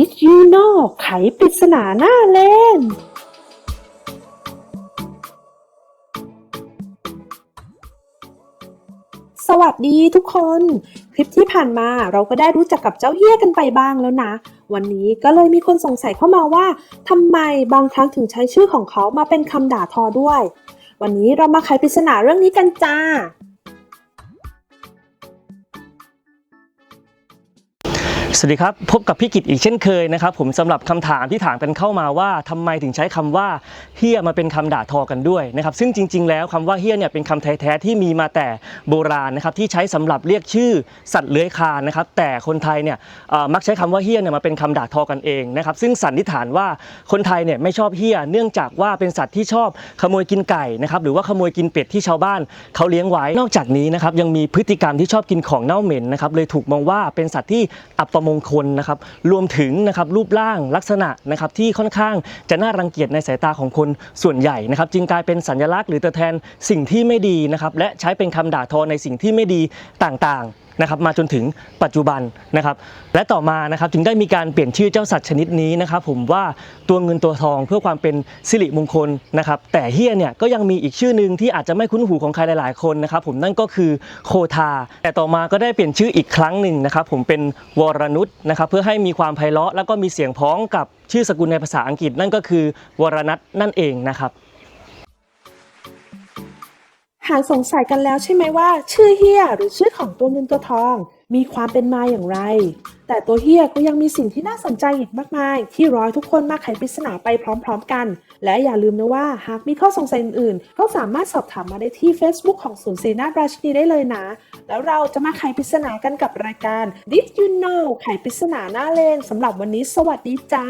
Did you know ไขปริศนาหน้าเล่นสวัสดีทุกคน คลิปที่ผ่านมาเราก็ได้รู้จักกับเจ้าเฮี้ยกันไปบ้างแล้วนะ วันนี้ก็เลยมีคนสงสัยเข้ามาว่าทำไมบางครั้งถึงใช้ชื่อของเขามาเป็นคำด่าทอด้วย วันนี้เรามาไขปริศนาเรื่องนี้กันจ้า สวัสดีครับ พบกับพี่กิตอีกเช่นเคยนะครับผมสำหรับคำถามที่ถามกันเข้ามาว่าทำไมถึงใช้คำว่าเฮียมาเป็นคำด่าทอกันด้วยนะครับซึ่งจริง ๆ แล้วคำว่าเฮียเนี่ยเป็นคำแท้ๆที่มีมาแต่โบราณนะครับที่ใช้สำหรับเรียกชื่อสัตว์เลื้อยคลานนะครับแต่คนไทยเนี่ยมักใช้คำว่าเฮียเนี่ยมาเป็นคำด่าทอกันเองนะครับซึ่งสันนิษฐานว่าคนไทยเนี่ยไม่ชอบเฮียเนื่องจากว่าเป็นสัตว์ที่ชอบขโมยกินไก่นะครับหรือว่าขโมยกินเป็ดที่ชาวบ้านเขาเลี้ยงไว้นอกจากนี้นะครับยังมีพฤติกรรมที่ชอบกินของเน่าเหม็นนะครับเลยถูกมองว่าเป็นสัตว์ที่อัปมมงคลนะครับรวมถึงนะครับรูปร่างลักษณะนะครับที่ค่อนข้างจะน่ารังเกียจในสายตาของคนส่วนใหญ่นะครับจึงกลายเป็นสัญลักษณ์หรือตัวแทนสิ่งที่ไม่ดีนะครับและใช้เป็นคำด่าทอในสิ่งที่ไม่ดีต่างๆนะครับมาจนถึงปัจจุบันนะครับและต่อมานะครับจึงได้มีการเปลี่ยนชื่อเจ้าสัตว์ชนิดนี้นะครับผมว่าตัวเงินตัวทองเพื่อความเป็นสิริมงคลนะครับแต่เฮียเนี่ยก็ยังมีอีกชื่อหนึ่งที่อาจจะไม่คุ้นหูของใครหลาย ๆ คนนะครับผมนั่นก็คือโคทา แต่ต่อมาก็ได้เปลี่ยนชื่ออีกครั้งหนึ่งนะครับผมเป็นวรนุชนะครับเพื่อให้มีความไพเราะแล้วก็มีเสียงพ้องกับชื่อสกุลในภาษาอังกฤษนั่นก็คือวรนัทนั่นเองนะครับ หาสงสัยกันแล้วใช่ไหมว่า ชื่อเฮียหรือชื่อของตัวเงินตัวทอง มีความเป็นมาอย่างไร แต่ตัวเฮียก็ยังมีสิ่งที่น่าสนใจอีกมากมาย ที่รอให้ทุกคนมาไขปริศนาไปพร้อมๆกัน และอย่าลืมนะว่าหากมีข้อสงสัยอื่นๆ ก็สามารถสอบถามมาได้ที่ Facebook ของศูนย์เสนาราชินีได้เลยนะ แล้วเราจะมาไขปริศนากันกับรายการ Did you know ไขปริศนาหน้าเลนสำหรับวันนี้ สวัสดีจ้า